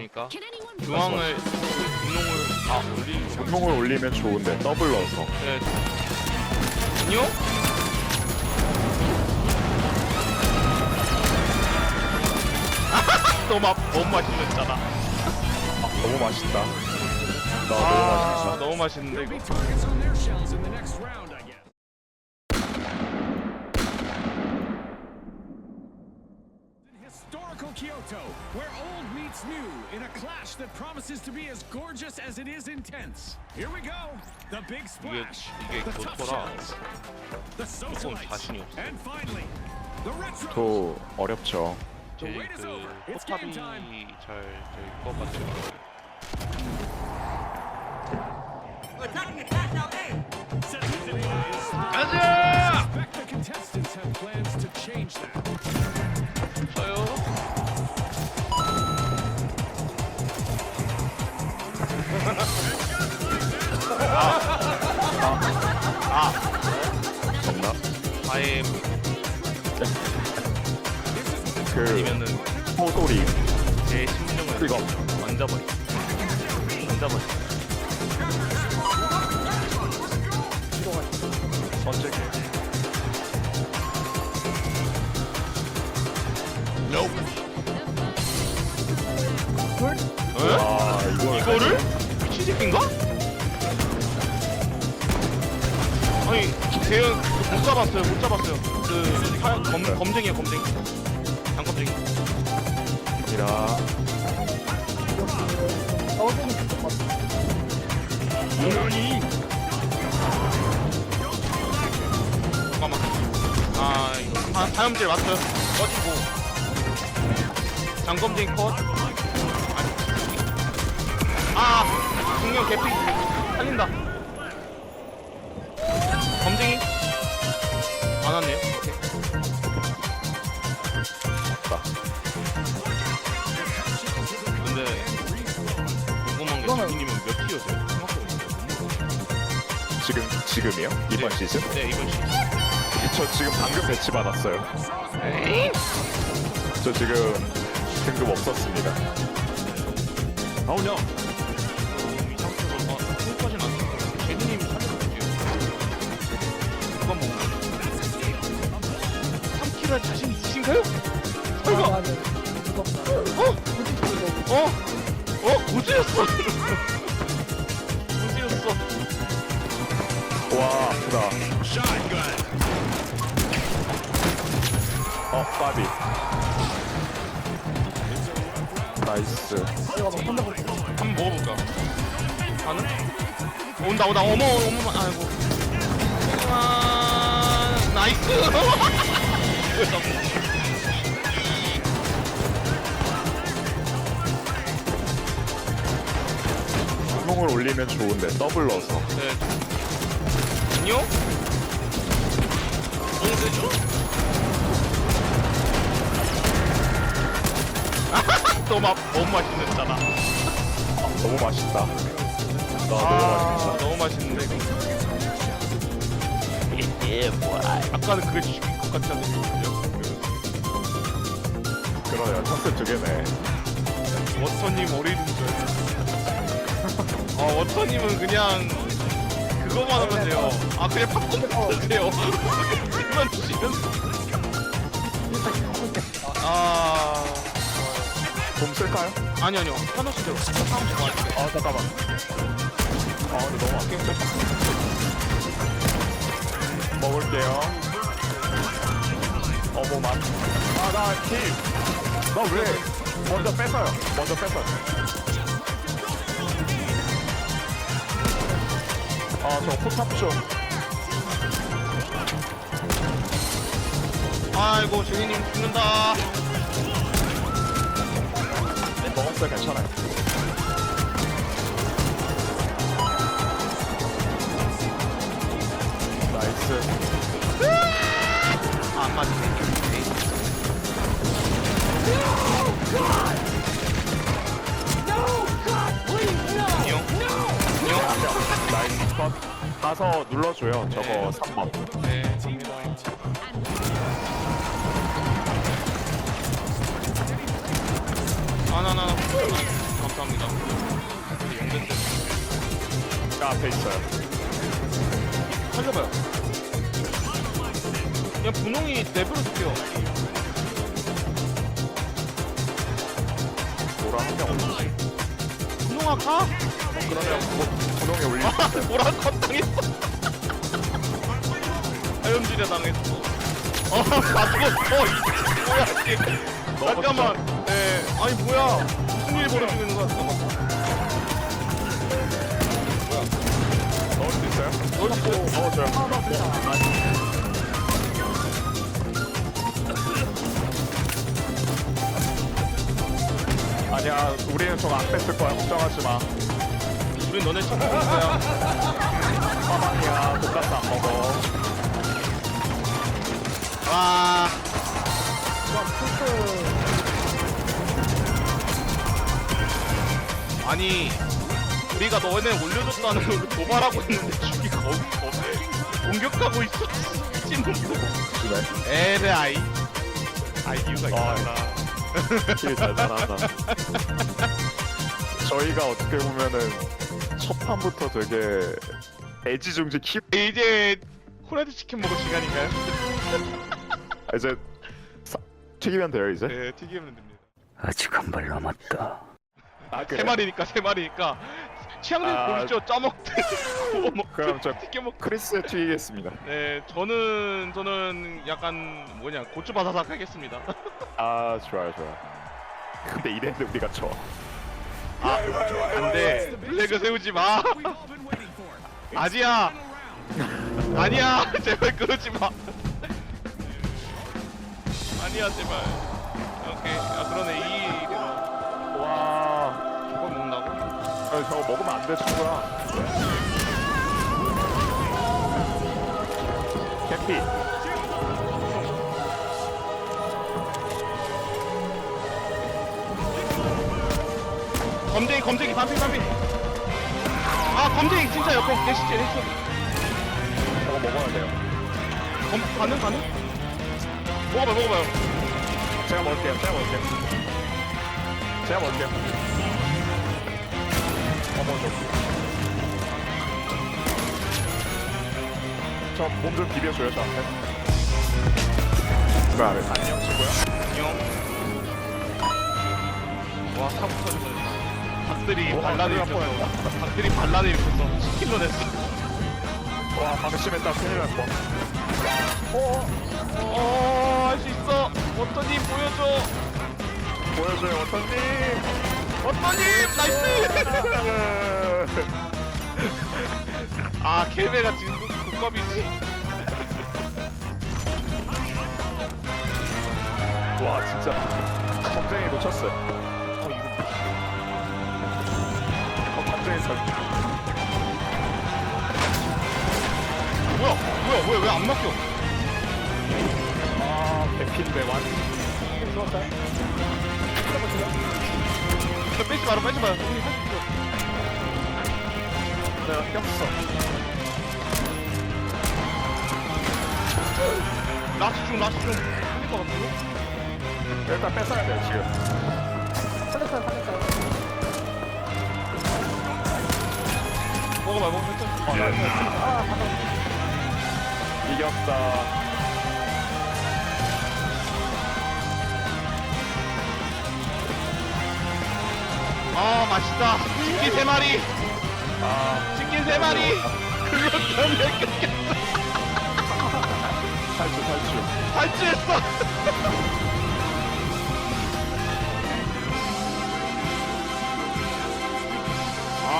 anyone 중앙을 분홍을 아 올리 분홍을 올리면 좋은데 더블 넣어서 네. 아니요? 너무 맛 너무 맛있었잖아. 너무 맛있다 나아 너무 맛있다 너무 맛있는데 이거. targets on their shells in the next round, I Kyoto, where old meets new in a clash that promises to be as gorgeous as it is intense. Here we go. The big splash. 이게 the tough 교토라. shells. The socialites. 자신이 없어. And finally, the retro. 또 어렵죠 제일 그 포탑이 잘 될 것 같아요. 가자! Expect the contestants have plans to change that. 아예 그 아니면은 포도리 제 심령을 이거. 만져버리. 만져버리. 선택 에? 와 이거 이거를? 미친 새끼인가? 아니 대형 못 잡았어요 못 잡았어요. 그 하- 검, 검쟁이야 검쟁이. 장검쟁이. 잠깐만. 아 이거 다, 다염질 맞어요. 꺼지고. 장검쟁이 컷. 아니 아 중력 개피. 살린다 왔네요 오케이 근데 궁금한 게 주기님은 몇 티어세요? 지금 지금이요? 이번 시즌? 네 이번 시즌 저 지금 방금 배치 받았어요 저 지금 등급 없었습니다 아우 3킬을 할 자신 있으신가요? 설마 어? 어? 어? 고지였어? 고지였어? 와 아프다. 어 까비. 나이스. 한번 먹어볼까? 가능? 어, 온다 온다. 어머 어머. 아이고. 아 나이스 분홍을 올리면 좋은데 더블 넣어서 네. 안녕? 너무 세죠? 너무 맛 너무 맛있는 잖아. 아, 너무 맛있다 나 너무 맛있다 아, 너무 맛있는데 이거. 예, 뭐야. 아까는 그게 죽일 것 같지 않았어 요? 그러네요 첫째 두 개네 워터님 오리둥절. 아 워터님은 그냥 그거만 하면 돼요. 아 그냥 팝콘 드세요. 그만 주시면. 아좀 쓸까요? 아니 아니요 하나씩대로 하나씩 맞을게. 아 잠깐만 아 근데 너무 아껴 먹을게요 어머 맛 아나힐 나왜 먼저 뺏어요? 먼저 뺏어요. 아 저 포탑 좀. 아이고 주인님 죽는다. 네, 먹었어요. 괜찮아요 컷 가서 눌러줘요 저거 3번 네. 아나나나 감사합니다 우리 영대 때 앞에 있어요. 살려봐요 그냥 분홍이 내버려 둘게요 노라 한명 올리지. 분홍아 가? 그러면 뭐, 올릴 수 아. 뭐라 컷 당했어 하염질에 당했어. 어 맞고 이 뭐야 이게. 잠깐만. 예 아니 뭐야. 무슨 일이 벌어지고 있는 거야? 잠깐만 넣을 수 있어요? 넣을 수 있어요? 넣어줘요. 아니야, 우리는 저거 안 뺐을 거야. 걱정하지 마. 우린 너네 친구 있어요 사방이야. 돈가스 안 먹어. 와 아니 우리가 너네 올려줬다는 걸로 도발하고 있는데 죽이가 어디서 공격하고 있어 미친놈도 에라이 아이디어가 아, 있구나 킬잘 잘한다. 저희가 어떻게 보면은 첫 판부터 되게 애지중지 키 이제 후라이드 치킨 먹을 시간인가요? 아, 이제 사- 튀기면 돼요 이제. 네 튀기면 됩니다 아직 한 발 남았다. 아세 마리니까 세 마리니까 취향님 아. 보시죠 짜먹듯 구워 그럼 저 튀겨 먹 크리스에 튀기겠습니다. 네, 저는 저는 약간 뭐냐 고추 바사삭 하겠습니다. 아 좋아요 좋아요. 근데 이랬는데 우리가 져. 아, 안돼. 블랙을 세우지 마. It's 아니야. 제발 그러지 마. 아니야, 제발. 오케이. 아 그러네 이 와. 저걸 먹는다고? 아, 저거 먹으면 안 돼 친구야. 캐피. 검쟁이 검쟁이 반피 반피. 아 검쟁이 진짜 옆에 내시지 내시. 저거 먹어야 돼요. 검 가능 가능? 먹어봐 먹어봐요. 제가 먹을게요. 제가 먹을게요. 제가 먹을게요. 어머 저. 저 몸 좀 비벼줘요 저한테. 그래. 안녕 친구야. 안녕. 와 사고 뻔 어, 큰일 날 일으켰어. 닭들이 반란을 일으켰어. 10킬로 냈어. 와 방심했다 큰일 날 뻔. 어, 할 수 있어. 워터님 보여줘. 보여줘요 어떤님. 워터님 나이스. 아 켈베가 지금 국밥이지. 와 진짜 검쟁이 놓쳤어요. 뭐야? 뭐야? 뭐야? 왜 안 막혀? 아 대피인데 완. 야, 빼지 마라, 빼지 마라. 우리 할수 있어. 내가 꼈어. 라스 중, 라스 중. 일단 뺏어야 돼요 지금. 나이스. 이겼다. 아, 맛있다. 치킨 세 마리. 아 치킨 세 마리. 그것 때문에 끊겼어. 탈출 탈출. 탈주했어.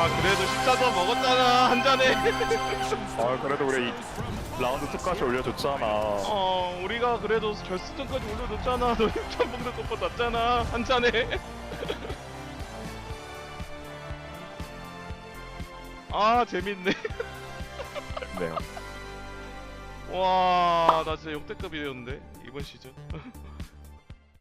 아, 그래도 식사도 먹었잖아. 한 잔에. 아 그래도 우리 이 라운드 2까지 올려줬잖아. 어, 우리가 그래도 결승전까지 올려줬잖아. 너희 참 먹는 것보다 낫잖아. 한 잔에. 아, 재밌네. 네. 와, 나 진짜 역대급이었는데 이번 시즌.